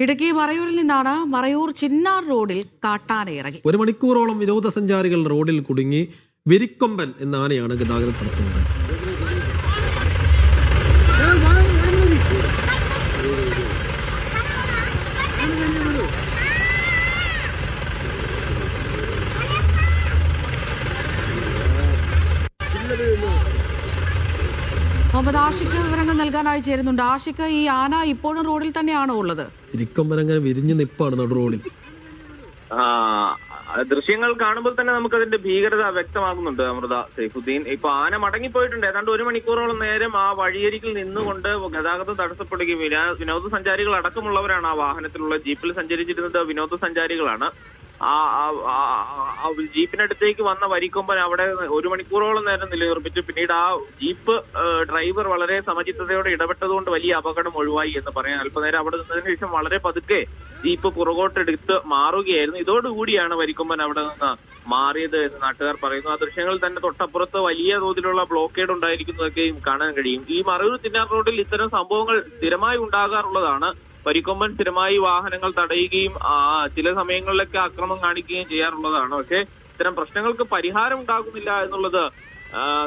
ഇടുക്കി മറയൂരിൽ നിന്നാണ് മറയൂർ ചിന്നാർ റോഡിൽ കാട്ടാന ഇറങ്ങി. ഒരു മണിക്കൂറോളം വിനോദസഞ്ചാരികൾ റോഡിൽ കുടുങ്ങി വിരിക്കൊമ്പൻ എന്ന ഗതാഗത തടസ്സമുണ്ടായത് മുഹമ്മദ് ആഷിക്ക് വിവരങ്ങൾ നൽകാനായി ചേരുന്നുണ്ട്. ആഷിക്ക് ഈ ആന ഇപ്പോഴും റോഡിൽ തന്നെയാണോ ഉള്ളത്? വിരിഞ്ഞു നിപ്പാണ് നടു റോഡിൽ. ആ, ദൃശ്യങ്ങൾ കാണുമ്പോൾ തന്നെ നമുക്ക് അതിന്റെ ഭീകരത വ്യക്തമാകുന്നുണ്ട് അമൃത സൈഫുദ്ദീൻ. ഇപ്പൊ ആന മടങ്ങിപ്പോയിട്ടുണ്ട്. ഏതാണ്ട് ഒരു മണിക്കൂറോളം നേരം ആ വഴിയരികിൽ നിന്നുകൊണ്ട് ഗതാഗതം തടസ്സപ്പെടുകയും വിനാ- വിനോദസഞ്ചാരികൾ അടക്കമുള്ളവരാണ് ആ വാഹനത്തിലുള്ള ജീപ്പിൽ സഞ്ചരിച്ചിരുന്നത് വിനോദസഞ്ചാരികളാണ്. ആ ജീപ്പിനടുത്തേക്ക് വന്ന വരിക്കൊമ്പൻ അവിടെ ഒരു മണിക്കൂറോളം നേരം നിലനിർമ്മിച്ചു പിന്നീട് ആ ജീപ്പ് ഡ്രൈവർ വളരെ സമചിത്തതയോടെ ഇടപെട്ടതുകൊണ്ട് വലിയ അപകടം ഒഴിവായി എന്ന് പറയാം. അല്പനേരം അവിടെ നിന്നതിന് ശേഷം വളരെ പതുക്കെ ജീപ്പ് പുറകോട്ടെടുത്ത് മാറുകയായിരുന്നു. ഇതോടുകൂടിയാണ് വരിക്കൊമ്പൻ അവിടെ നിന്ന് മാറിയത് എന്ന് നാട്ടുകാർ പറയുന്നു. ആ ദൃശ്യങ്ങൾ തന്നെ തൊട്ടപ്പുറത്ത് വലിയ തോതിലുള്ള ബ്ലോക്കേഡ് ഉണ്ടായിരിക്കുന്നതൊക്കെയും കാണാൻ കഴിയും. ഈ മറയൂർ തിന്നാർ റോഡിൽ ഇത്തരം സംഭവങ്ങൾ സ്ഥിരമായി ഉണ്ടാകാറുള്ളതാണ്. വരിക്കൊമ്പൻ സ്ഥിരമായി വാഹനങ്ങൾ തടയുകയും ചില സമയങ്ങളിലൊക്കെ അക്രമം കാണിക്കുകയും ചെയ്യാറുള്ളതാണ്. പക്ഷേ ഇത്തരം പ്രശ്നങ്ങൾക്ക് പരിഹാരം ഉണ്ടാകുന്നില്ല എന്നുള്ളത്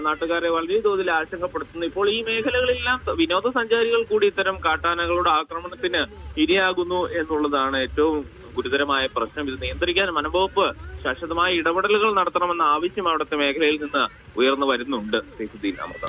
നാട്ടുകാരെ വളരെ തോതിൽ ആശങ്കപ്പെടുത്തുന്നു. ഇപ്പോൾ ഈ മേഖലകളിലെല്ലാം വിനോദസഞ്ചാരികൾ കൂടി ഇത്തരം കാട്ടാനകളുടെ ആക്രമണത്തിന് ഇരയാകുന്നു എന്നുള്ളതാണ് ഏറ്റവും ഗുരുതരമായ പ്രശ്നം. ഇത് നിയന്ത്രിക്കാൻ വനംവകുപ്പ് ശാശ്വതമായ ഇടപെടലുകൾ നടത്തണമെന്ന ആവശ്യം അവിടുത്തെ മേഖലയിൽ നിന്ന് ഉയർന്നു വരുന്നുണ്ട്. അമൃത.